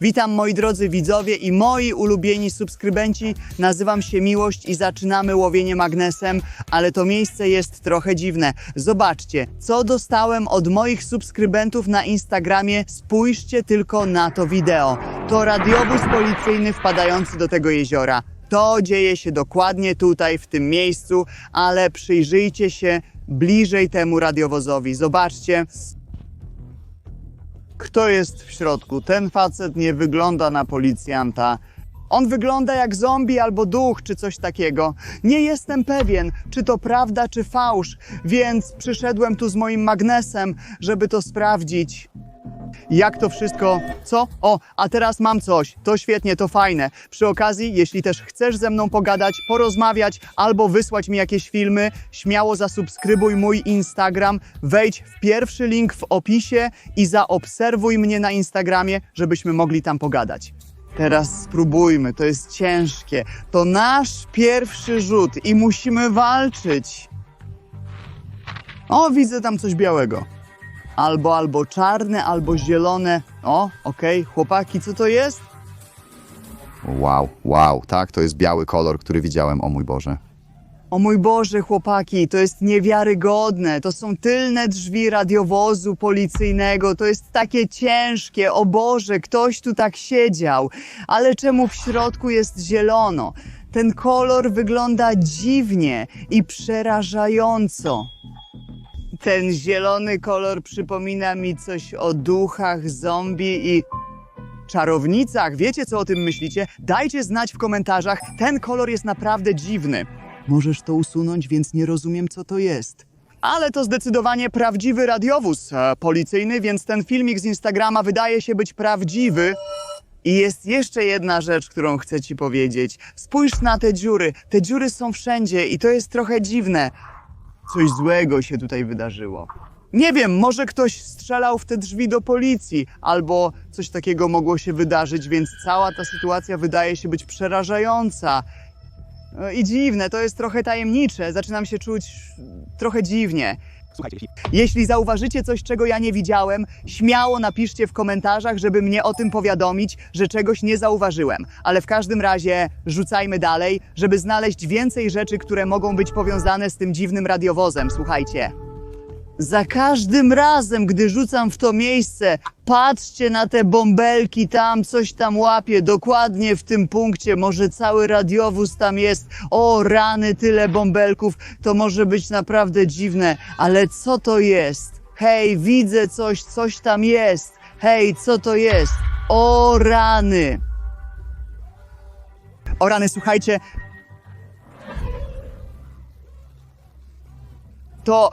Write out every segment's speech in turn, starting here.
Witam moi drodzy widzowie i moi ulubieni subskrybenci. Nazywam się Miłość i zaczynamy łowienie magnesem, ale to miejsce jest trochę dziwne. Zobaczcie, co dostałem od moich subskrybentów na Instagramie. Spójrzcie tylko na to wideo. To radiowóz policyjny wpadający do tego jeziora. To dzieje się dokładnie tutaj, w tym miejscu, ale przyjrzyjcie się bliżej temu radiowozowi. Zobaczcie, kto jest w środku? Ten facet nie wygląda na policjanta. On wygląda jak zombie albo duch, czy coś takiego. Nie jestem pewien, czy to prawda, czy fałsz, więc przyszedłem tu z moim magnesem, żeby to sprawdzić. Jak to wszystko? Co? O, a teraz mam coś. To świetnie, to fajne. Przy okazji, jeśli też chcesz ze mną pogadać, porozmawiać albo wysłać mi jakieś filmy, śmiało zasubskrybuj mój Instagram, wejdź w pierwszy link w opisie i zaobserwuj mnie na Instagramie, żebyśmy mogli tam pogadać. Teraz spróbujmy, to jest ciężkie. To nasz pierwszy rzut i musimy walczyć. O, widzę tam coś białego. Albo, albo czarne, albo zielone. O, okej, chłopaki, co to jest? Wow, wow, tak, to jest biały kolor, który widziałem, o mój Boże. O mój Boże, chłopaki, to jest niewiarygodne. To są tylne drzwi radiowozu policyjnego. To jest takie ciężkie. O Boże, ktoś tu tak siedział. Ale czemu w środku jest zielono? Ten kolor wygląda dziwnie i przerażająco. Ten zielony kolor przypomina mi coś o duchach, zombie i czarownicach. Wiecie, co o tym myślicie? Dajcie znać w komentarzach. Ten kolor jest naprawdę dziwny. Możesz to usunąć, więc nie rozumiem, co to jest. Ale to zdecydowanie prawdziwy radiowóz e, policyjny, więc ten filmik z Instagrama wydaje się być prawdziwy. I jest jeszcze jedna rzecz, którą chcę ci powiedzieć. Spójrz na te dziury. Te dziury są wszędzie i to jest trochę dziwne. Coś złego się tutaj wydarzyło. Nie wiem, może ktoś strzelał w te drzwi do policji, albo coś takiego mogło się wydarzyć, więc cała ta sytuacja wydaje się być przerażająca. E, I dziwne, to jest trochę tajemnicze. Zaczynam się czuć trochę dziwnie. Słuchajcie, jeśli Jeśli zauważycie coś, czego ja nie widziałem, śmiało napiszcie w komentarzach, żeby mnie o tym powiadomić, że czegoś nie zauważyłem. Ale w każdym razie rzucajmy dalej, żeby znaleźć więcej rzeczy, które mogą być powiązane z tym dziwnym radiowozem. Słuchajcie. Za każdym razem, gdy rzucam w to miejsce, patrzcie na te bąbelki, tam coś tam łapie, dokładnie w tym punkcie, może cały radiowóz tam jest. O, rany, tyle bąbelków, to może być naprawdę dziwne, ale co to jest? Hej, widzę coś, coś tam jest. Hej, co to jest? O, rany. O, rany, słuchajcie, to,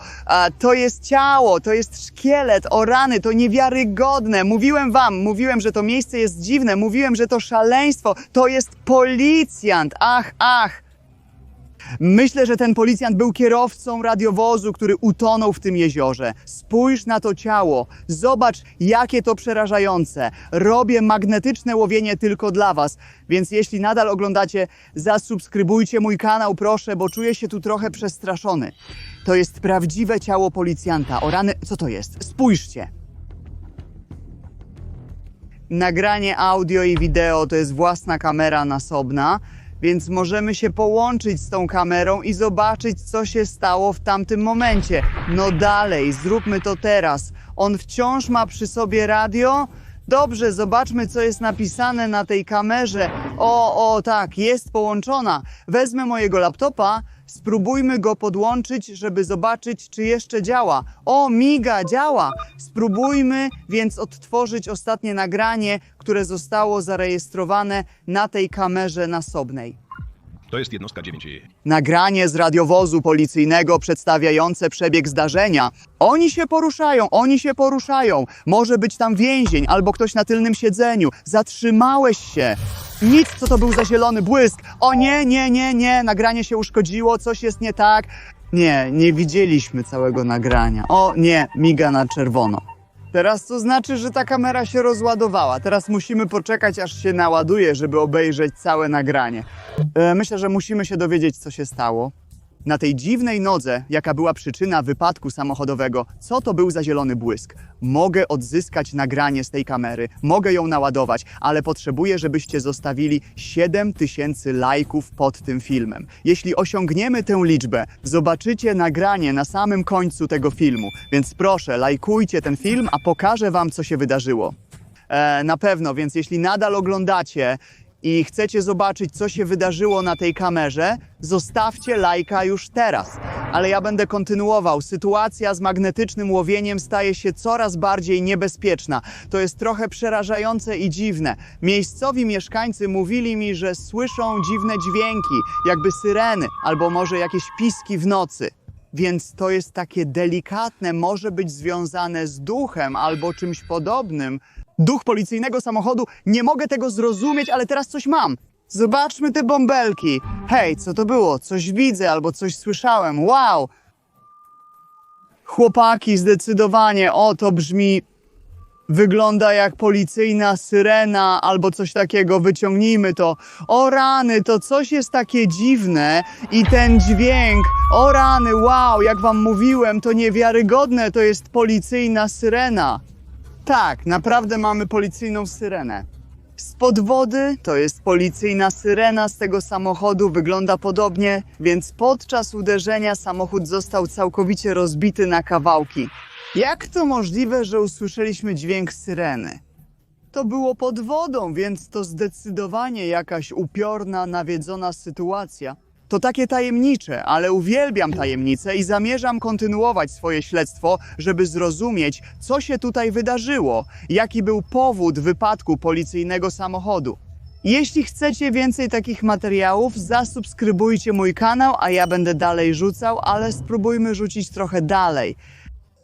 to jest ciało, to jest szkielet, o rany, to niewiarygodne. Mówiłem wam, mówiłem, że to miejsce jest dziwne, mówiłem, że to szaleństwo, to jest policjant, ach, ach. Myślę, że ten policjant był kierowcą radiowozu, który utonął w tym jeziorze. Spójrz na to ciało, zobacz, jakie to przerażające. Robię magnetyczne łowienie tylko dla Was, więc jeśli nadal oglądacie, zasubskrybujcie mój kanał, proszę, bo czuję się tu trochę przestraszony. To jest prawdziwe ciało policjanta. O rany, co to jest? Spójrzcie. Nagranie audio i wideo to jest własna kamera nasobna, więc możemy się połączyć z tą kamerą i zobaczyć, co się stało w tamtym momencie. No dalej, zróbmy to teraz. On wciąż ma przy sobie radio. Dobrze, zobaczmy, co jest napisane na tej kamerze. O, o, tak, jest połączona. Wezmę mojego laptopa, spróbujmy go podłączyć, żeby zobaczyć, czy jeszcze działa. O, miga, działa. Spróbujmy więc odtworzyć ostatnie nagranie, które zostało zarejestrowane na tej kamerze nasobnej. To jest jednostka 9. Nagranie z radiowozu policyjnego przedstawiające przebieg zdarzenia. Oni się poruszają, oni się poruszają. Może być tam więzień albo ktoś na tylnym siedzeniu. Zatrzymałeś się. Nic, co to był za zielony błysk. O nie, nie, nie, nie, nagranie się uszkodziło, coś jest nie tak. Nie, nie widzieliśmy całego nagrania. O nie, miga na czerwono. Teraz to znaczy, że ta kamera się rozładowała. Teraz musimy poczekać, aż się naładuje, żeby obejrzeć całe nagranie. E, myślę, że musimy się dowiedzieć, co się stało. Na tej dziwnej nodze, jaka była przyczyna wypadku samochodowego, co to był za zielony błysk? Mogę odzyskać nagranie z tej kamery, mogę ją naładować, ale potrzebuję, żebyście zostawili 7000 lajków pod tym filmem. Jeśli osiągniemy tę liczbę, zobaczycie nagranie na samym końcu tego filmu, więc proszę, lajkujcie ten film, a pokażę wam, co się wydarzyło. E, na pewno, więc jeśli nadal oglądacie i chcecie zobaczyć, co się wydarzyło na tej kamerze, zostawcie lajka już teraz. Ale ja będę kontynuował. Sytuacja z magnetycznym łowieniem staje się coraz bardziej niebezpieczna. To jest trochę przerażające i dziwne. Miejscowi mieszkańcy mówili mi, że słyszą dziwne dźwięki, jakby syreny, albo może jakieś piski w nocy. Więc to jest takie delikatne, może być związane z duchem albo czymś podobnym. Duch policyjnego samochodu, nie mogę tego zrozumieć, ale teraz coś mam. Zobaczmy te bąbelki. Hej, co to było? Coś widzę albo coś słyszałem. Wow! Chłopaki, zdecydowanie, o to brzmi. Wygląda jak policyjna syrena albo coś takiego, wyciągnijmy to. O rany, to coś jest takie dziwne i ten dźwięk, o rany, wow, jak wam mówiłem, to niewiarygodne, to jest policyjna syrena. Tak, naprawdę mamy policyjną syrenę. Spod wody to jest policyjna syrena z tego samochodu, wygląda podobnie, więc podczas uderzenia samochód został całkowicie rozbity na kawałki. Jak to możliwe, że usłyszeliśmy dźwięk syreny? To było pod wodą, więc to zdecydowanie jakaś upiorna, nawiedzona sytuacja. To takie tajemnicze, ale uwielbiam tajemnice i zamierzam kontynuować swoje śledztwo, żeby zrozumieć, co się tutaj wydarzyło, jaki był powód wypadku policyjnego samochodu. Jeśli chcecie więcej takich materiałów, zasubskrybujcie mój kanał, a ja będę dalej rzucał, ale spróbujmy rzucić trochę dalej.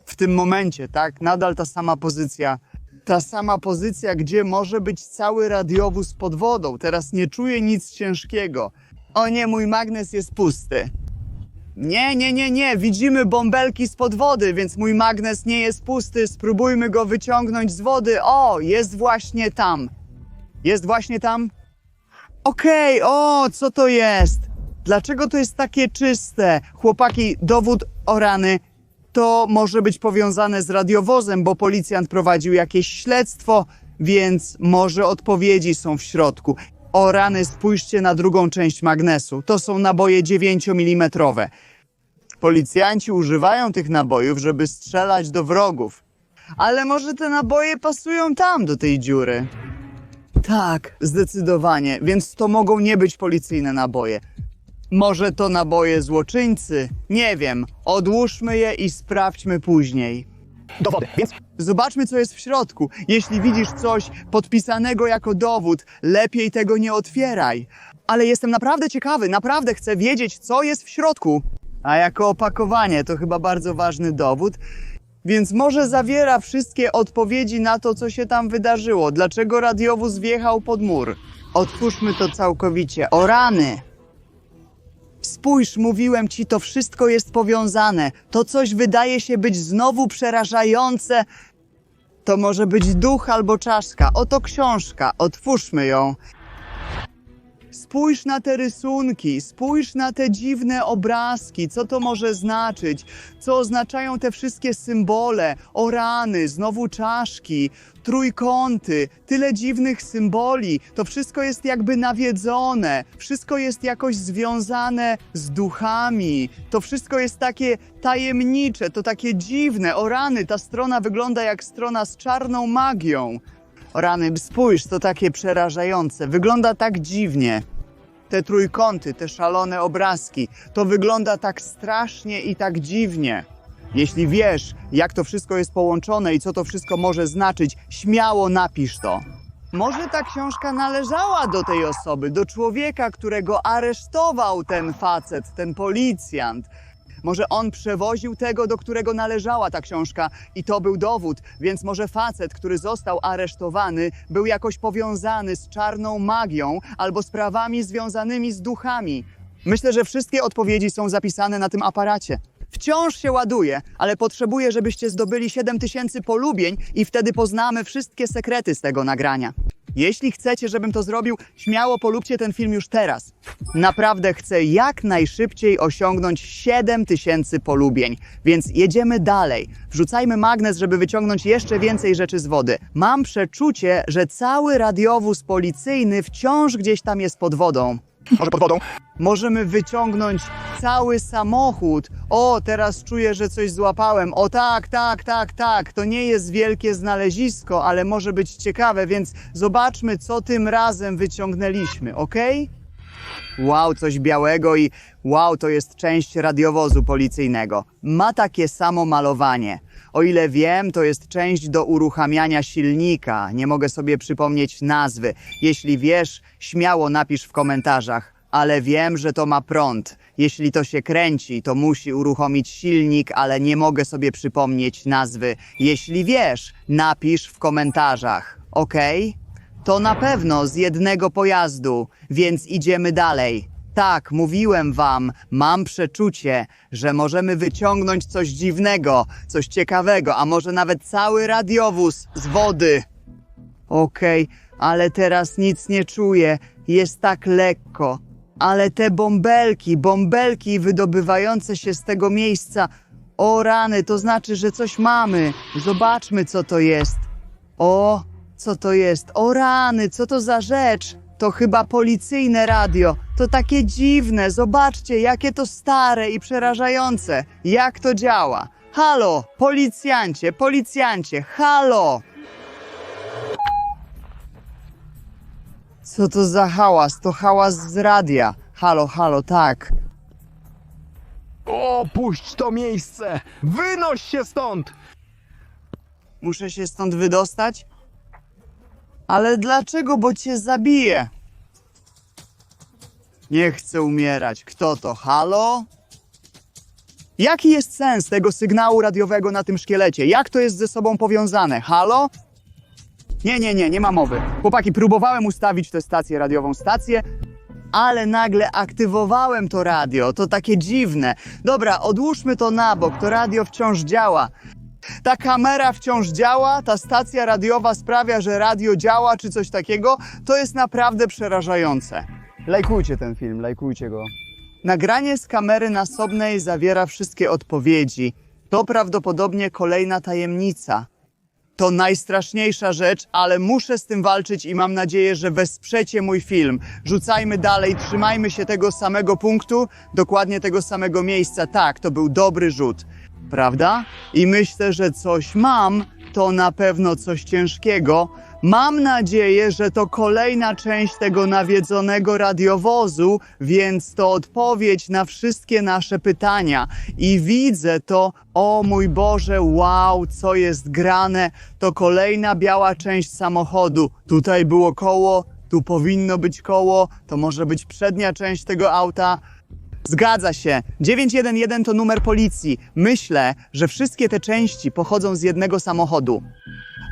W tym momencie, tak, nadal ta sama pozycja. Ta sama pozycja, gdzie może być cały radiowóz pod wodą. Teraz nie czuję nic ciężkiego. O nie, mój magnes jest pusty. Nie, nie, nie, nie, widzimy bąbelki spod wody, więc mój magnes nie jest pusty. Spróbujmy go wyciągnąć z wody. O, jest właśnie tam. Jest właśnie tam? Okej, o, co to jest? Dlaczego to jest takie czyste? Chłopaki, dowód o rany. To może być powiązane z radiowozem, bo policjant prowadził jakieś śledztwo, więc może odpowiedzi są w środku. O rany, spójrzcie na drugą część magnesu. To są naboje 9 mm. Policjanci używają tych nabojów, żeby strzelać do wrogów. Ale może te naboje pasują tam, do tej dziury. Tak, zdecydowanie, więc to mogą nie być policyjne naboje. Może to naboje złoczyńcy? Nie wiem. Odłóżmy je i sprawdźmy później. Dowody, więc Zobaczmy, co jest w środku. Jeśli widzisz coś podpisanego jako dowód, lepiej tego nie otwieraj. Ale jestem naprawdę ciekawy, naprawdę chcę wiedzieć, co jest w środku. A jako opakowanie to chyba bardzo ważny dowód, więc może zawiera wszystkie odpowiedzi na to, co się tam wydarzyło. Dlaczego radiowóz wjechał pod mur? Otwórzmy to całkowicie. O rany! Spójrz, mówiłem ci, to wszystko jest powiązane. To coś wydaje się być znowu przerażające. To może być duch albo czaszka. Oto książka, otwórzmy ją. Spójrz na te rysunki, spójrz na te dziwne obrazki, co to może znaczyć, co oznaczają te wszystkie symbole, orany, znowu czaszki, trójkąty, tyle dziwnych symboli. To wszystko jest jakby nawiedzone, wszystko jest jakoś związane z duchami. To wszystko jest takie tajemnicze, to takie dziwne. O rany, ta strona wygląda jak strona z czarną magią. O rany, spójrz, to takie przerażające. Wygląda tak dziwnie. Te trójkąty, te szalone obrazki, to wygląda tak strasznie i tak dziwnie. Jeśli wiesz, jak to wszystko jest połączone i co to wszystko może znaczyć, śmiało napisz to. Może ta książka należała do tej osoby, do człowieka, którego aresztował ten facet, ten policjant. Może on przewoził tego, do którego należała ta książka i to był dowód, więc może facet, który został aresztowany, był jakoś powiązany z czarną magią albo sprawami związanymi z duchami. Myślę, że wszystkie odpowiedzi są zapisane na tym aparacie. Wciąż się ładuje, ale potrzebuję, żebyście zdobyli 7000 polubień i wtedy poznamy wszystkie sekrety z tego nagrania. Jeśli chcecie, żebym to zrobił, śmiało polubcie ten film już teraz. Naprawdę chcę jak najszybciej osiągnąć 7000 polubień, więc jedziemy dalej. Wrzucajmy magnes, żeby wyciągnąć jeszcze więcej rzeczy z wody. Mam przeczucie, że cały radiowóz policyjny wciąż gdzieś tam jest pod wodą. Może pod wodą? Możemy wyciągnąć cały samochód. O, teraz czuję, że coś złapałem. O tak, tak, tak, tak. To nie jest wielkie znalezisko, ale może być ciekawe, więc zobaczmy, co tym razem wyciągnęliśmy, ok? Wow, coś białego i wow, to jest część radiowozu policyjnego. Ma takie samo malowanie. O ile wiem, to jest część do uruchamiania silnika. Nie mogę sobie przypomnieć nazwy. Jeśli wiesz, śmiało napisz w komentarzach. Ale wiem, że to ma prąd. Jeśli to się kręci, to musi uruchomić silnik, ale nie mogę sobie przypomnieć nazwy. Jeśli wiesz, napisz w komentarzach. Okej? To na pewno z jednego pojazdu, więc idziemy dalej. Tak, mówiłem wam, mam przeczucie, że możemy wyciągnąć coś dziwnego, coś ciekawego, a może nawet cały radiowóz z wody. Okej, ale teraz nic nie czuję, jest tak lekko. Ale te bąbelki, bąbelki wydobywające się z tego miejsca, o rany, to znaczy, że coś mamy. Zobaczmy, co to jest. O, co to jest? O rany, co to za rzecz? To chyba policyjne radio. To takie dziwne. Zobaczcie, jakie to stare i przerażające. Jak to działa? Halo, policjancie, policjancie, halo! Co to za hałas? To hałas z radia. Halo, halo, tak. Opuść to miejsce! Wynoś się stąd! Muszę się stąd wydostać? Ale dlaczego? Bo cię zabiję. Nie chcę umierać. Kto to? Halo? Jaki jest sens tego sygnału radiowego na tym szkielecie? Jak to jest ze sobą powiązane? Halo? Nie, nie, nie, nie ma mowy. Chłopaki, próbowałem ustawić tę stację radiową, stację, ale nagle aktywowałem to radio. To takie dziwne. Dobra, odłóżmy to na bok. To radio wciąż działa. Ta kamera wciąż działa, ta stacja radiowa sprawia, że radio działa, czy coś takiego. To jest naprawdę przerażające. Lajkujcie ten film, lajkujcie go. Nagranie z kamery nasobnej zawiera wszystkie odpowiedzi. To prawdopodobnie kolejna tajemnica. To najstraszniejsza rzecz, ale muszę z tym walczyć i mam nadzieję, że wesprzecie mój film. Rzucajmy dalej, trzymajmy się tego samego punktu, dokładnie tego samego miejsca. Tak, to był dobry rzut, prawda? I myślę, że coś mam, to na pewno coś ciężkiego. Mam nadzieję, że to kolejna część tego nawiedzonego radiowozu, więc to odpowiedź na wszystkie nasze pytania. I widzę to, o mój Boże, wow, co jest grane. To kolejna biała część samochodu. Tutaj było koło, tu powinno być koło, to może być przednia część tego auta. Zgadza się. 911 to numer policji. Myślę, że wszystkie te części pochodzą z jednego samochodu.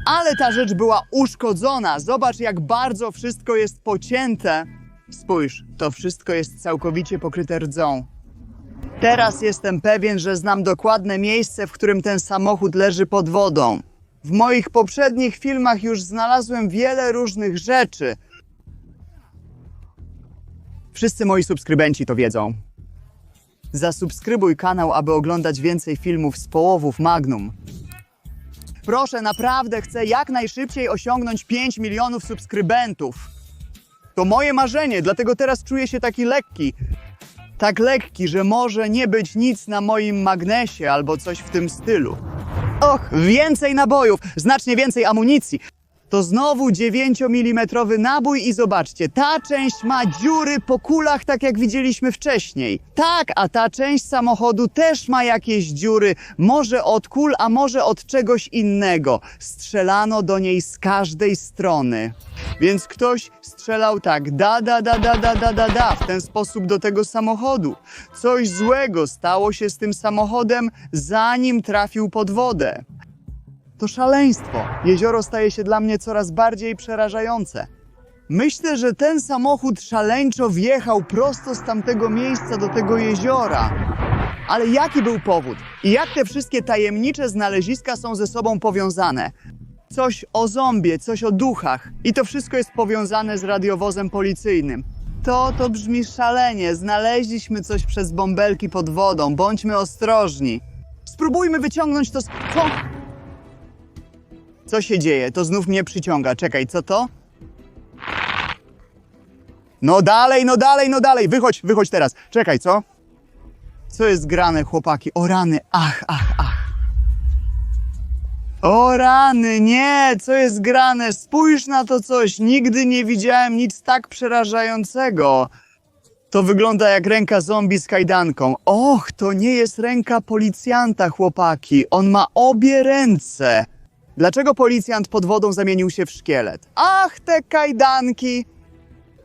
Ale ta rzecz była uszkodzona. Zobacz, jak bardzo wszystko jest pocięte. Spójrz, to wszystko jest całkowicie pokryte rdzą. Teraz jestem pewien, że znam dokładne miejsce, w którym ten samochód leży pod wodą. W moich poprzednich filmach już znalazłem wiele różnych rzeczy. Wszyscy moi subskrybenci to wiedzą. Zasubskrybuj kanał, aby oglądać więcej filmów z połowów Magnum. Proszę, naprawdę chcę jak najszybciej osiągnąć 5 milionów subskrybentów. To moje marzenie, dlatego teraz czuję się taki lekki. Tak lekki, że może nie być nic na moim magnesie albo coś w tym stylu. Och, więcej nabojów, znacznie więcej amunicji. To znowu 9 mm nabój i zobaczcie, ta część ma dziury po kulach, tak jak widzieliśmy wcześniej. Tak, a ta część samochodu też ma jakieś dziury, może od kul, a może od czegoś innego. Strzelano do niej z każdej strony. Więc ktoś strzelał tak, da, da, da, da, da, da, da, da, w ten sposób do tego samochodu. Coś złego stało się z tym samochodem, zanim trafił pod wodę. To szaleństwo. Jezioro staje się dla mnie coraz bardziej przerażające. Myślę, że ten samochód szaleńczo wjechał prosto z tamtego miejsca do tego jeziora. Ale jaki był powód? I jak te wszystkie tajemnicze znaleziska są ze sobą powiązane? coś o zombie, coś o duchach. I to wszystko jest powiązane z radiowozem policyjnym. To to brzmi szalenie. Znaleźliśmy coś przez bąbelki pod wodą. Bądźmy ostrożni. Spróbujmy wyciągnąć to z... Co? Co się dzieje? To znów mnie przyciąga. Czekaj, co to? No dalej, no dalej, no dalej. Wychodź, wychodź teraz. Czekaj, co? Co jest grane, chłopaki? O rany, ach, ach, ach. O rany, nie, co jest grane? Spójrz na to coś. Nigdy nie widziałem nic tak przerażającego. To wygląda jak ręka zombie z kajdanką. Och, to nie jest ręka policjanta, chłopaki. On ma obie ręce. Dlaczego policjant pod wodą zamienił się w szkielet? Ach, te kajdanki!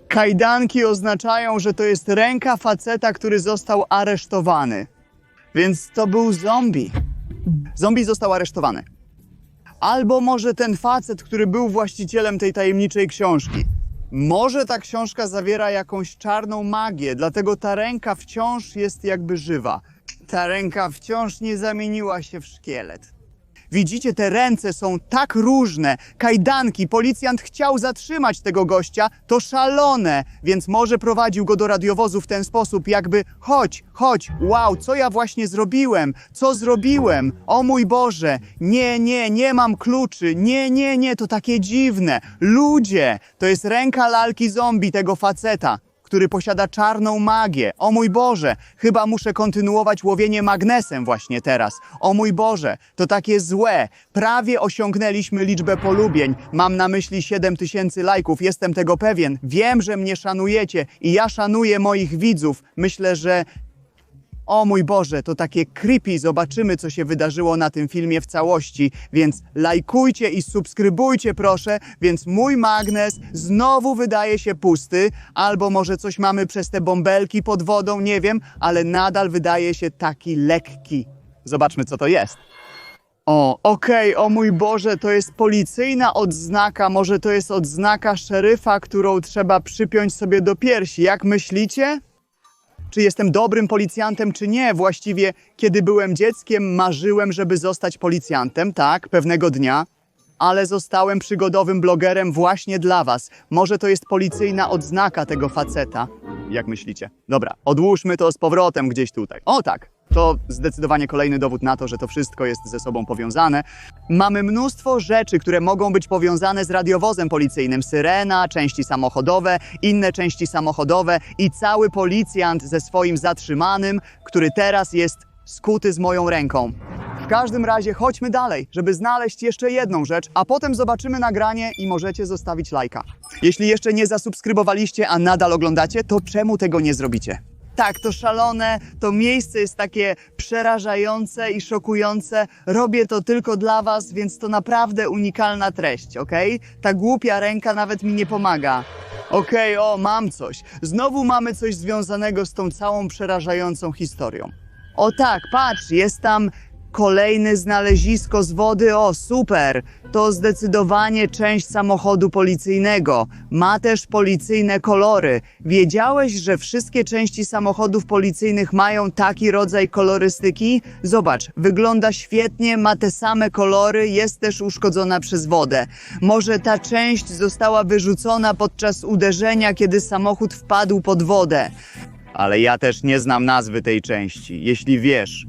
Kajdanki oznaczają, że to jest ręka faceta, który został aresztowany. Więc to był zombie. Zombie został aresztowany. Albo może ten facet, który był właścicielem tej tajemniczej książki. Może ta książka zawiera jakąś czarną magię, dlatego ta ręka wciąż jest jakby żywa. Ta ręka wciąż nie zamieniła się w szkielet. Widzicie, te ręce są tak różne. Kajdanki, policjant chciał zatrzymać tego gościa, to szalone, więc może prowadził go do radiowozu w ten sposób, jakby chodź, chodź, wow, co ja właśnie zrobiłem? Co zrobiłem? O mój Boże, nie, nie, nie mam kluczy, nie, nie, nie, to takie dziwne. Ludzie, to jest ręka lalki zombie tego faceta który posiada czarną magię. O mój Boże, chyba muszę kontynuować łowienie magnesem właśnie teraz. O mój Boże, to takie złe. Prawie osiągnęliśmy liczbę polubień. Mam na myśli 7 tysięcy lajków, jestem tego pewien. Wiem, że mnie szanujecie i ja szanuję moich widzów. Myślę, że o mój Boże, to takie creepy. Zobaczymy, co się wydarzyło na tym filmie w całości. Więc lajkujcie i subskrybujcie, proszę. Więc mój magnes znowu wydaje się pusty, albo może coś mamy przez te bąbelki pod wodą, nie wiem, ale nadal wydaje się taki lekki. Zobaczmy, co to jest. O, okej, o mój Boże, to jest policyjna odznaka, może to jest odznaka szeryfa, którą trzeba przypiąć sobie do piersi. Jak myślicie? Czy jestem dobrym policjantem, czy nie. Właściwie, kiedy byłem dzieckiem, marzyłem, żeby zostać policjantem, tak, pewnego dnia, ale zostałem przygodowym blogerem właśnie dla Was. Może to jest policyjna odznaka tego faceta. Jak myślicie? Dobra, odłóżmy to z powrotem gdzieś tutaj. O tak, to zdecydowanie kolejny dowód na to, że to wszystko jest ze sobą powiązane. Mamy mnóstwo rzeczy, które mogą być powiązane z radiowozem policyjnym. Syrena, części samochodowe, inne części samochodowe i cały policjant ze swoim zatrzymanym, który teraz jest skuty z moją ręką. W każdym razie chodźmy dalej, żeby znaleźć jeszcze jedną rzecz, a potem zobaczymy nagranie i możecie zostawić lajka. Jeśli jeszcze nie zasubskrybowaliście, a nadal oglądacie, to czemu tego nie zrobicie? Tak, to szalone, to miejsce jest takie przerażające i szokujące. Robię to tylko dla Was, więc to naprawdę unikalna treść, ok? Ta głupia ręka nawet mi nie pomaga. Okej, o, mam coś. Znowu mamy coś związanego z tą całą przerażającą historią. O tak, patrz, jest tam kolejne znalezisko z wody. O, super! To zdecydowanie część samochodu policyjnego. Ma też policyjne kolory. Wiedziałeś, że wszystkie części samochodów policyjnych mają taki rodzaj kolorystyki? Zobacz, wygląda świetnie, ma te same kolory, jest też uszkodzona przez wodę. Może ta część została wyrzucona podczas uderzenia, kiedy samochód wpadł pod wodę. Ale ja też nie znam nazwy tej części. Jeśli wiesz,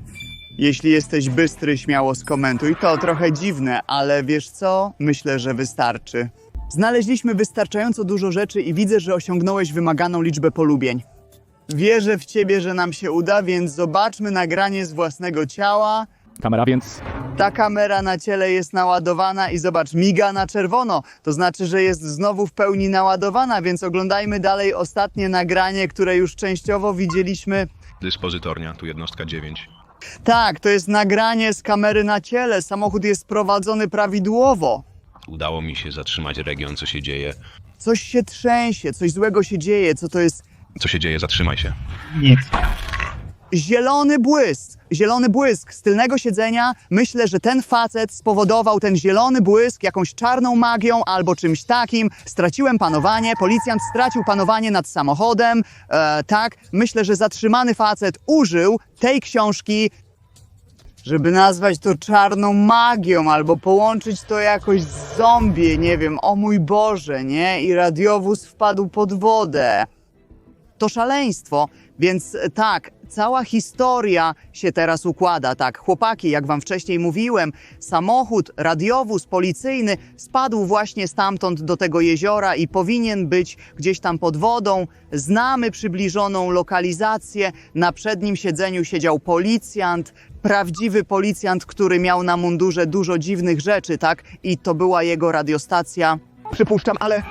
jeśli jesteś bystry, śmiało skomentuj. To trochę dziwne, ale wiesz co? Myślę, że wystarczy. Znaleźliśmy wystarczająco dużo rzeczy i widzę, że osiągnąłeś wymaganą liczbę polubień. Wierzę w ciebie, że nam się uda, więc zobaczmy nagranie z własnego ciała. Kamera więc Ta kamera na ciele jest naładowana i zobacz, miga na czerwono. To znaczy, że jest znowu w pełni naładowana, więc oglądajmy dalej ostatnie nagranie, które już częściowo widzieliśmy. Dyspozytornia, tu jednostka 9. Tak, to jest nagranie z kamery na ciele. Samochód jest prowadzony prawidłowo. Udało mi się zatrzymać region, co się dzieje. Coś się trzęsie, coś złego się dzieje. Co to jest? Co się dzieje, zatrzymaj się. Zielony błysk. Zielony błysk z tylnego siedzenia. Myślę, że ten facet spowodował ten zielony błysk jakąś czarną magią albo czymś takim. Straciłem panowanie, policjant stracił panowanie nad samochodem. E, tak, myślę, że zatrzymany facet użył tej książki żeby nazwać to czarną magią albo połączyć to jakoś z zombie, nie wiem, o mój Boże, nie? I radiowóz wpadł pod wodę. To szaleństwo, więc e, tak, cała historia się teraz układa. Tak, chłopaki, jak wam wcześniej mówiłem, samochód, radiowóz policyjny spadł właśnie stamtąd do tego jeziora i powinien być gdzieś tam pod wodą. Znamy przybliżoną lokalizację. Na przednim siedzeniu siedział policjant, prawdziwy policjant, który miał na mundurze dużo dziwnych rzeczy, tak? I to była jego radiostacja. Przypuszczam, ale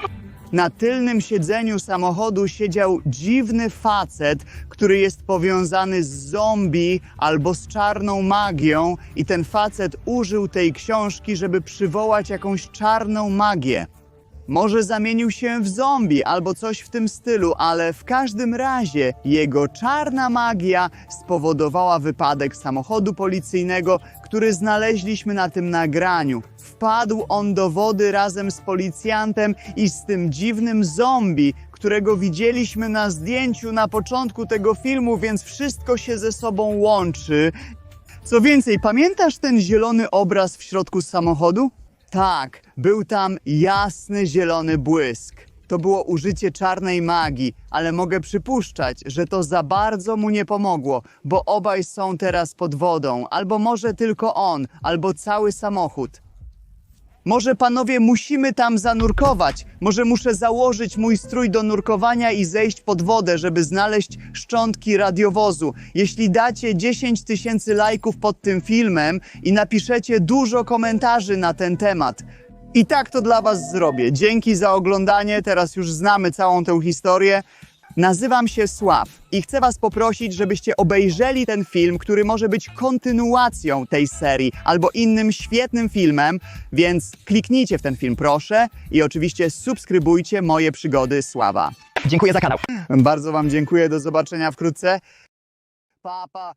Na tylnym siedzeniu samochodu siedział dziwny facet, który jest powiązany z zombie albo z czarną magią, i ten facet użył tej książki, żeby przywołać jakąś czarną magię. Może zamienił się w zombie albo coś w tym stylu, ale w każdym razie jego czarna magia spowodowała wypadek samochodu policyjnego, który znaleźliśmy na tym nagraniu. Wpadł on do wody razem z policjantem i z tym dziwnym zombie, którego widzieliśmy na zdjęciu na początku tego filmu, więc wszystko się ze sobą łączy. Co więcej, pamiętasz ten zielony obraz w środku samochodu? Tak, był tam jasny zielony błysk. To było użycie czarnej magii, ale mogę przypuszczać, że to za bardzo mu nie pomogło, bo obaj są teraz pod wodą, albo może tylko on, albo cały samochód. Może panowie musimy tam zanurkować. Może muszę założyć mój strój do nurkowania i zejść pod wodę, żeby znaleźć szczątki radiowozu. Jeśli dacie 10 tysięcy lajków pod tym filmem i napiszecie dużo komentarzy na ten temat. I tak to dla was zrobię. Dzięki za oglądanie. Teraz już znamy całą tę historię. Nazywam się Sław i chcę Was poprosić, żebyście obejrzeli ten film, który może być kontynuacją tej serii albo innym świetnym filmem, więc kliknijcie w ten film, proszę, i oczywiście subskrybujcie moje przygody Sława. dziękuję za kanał. Bardzo Wam dziękuję, do zobaczenia wkrótce. Pa, pa.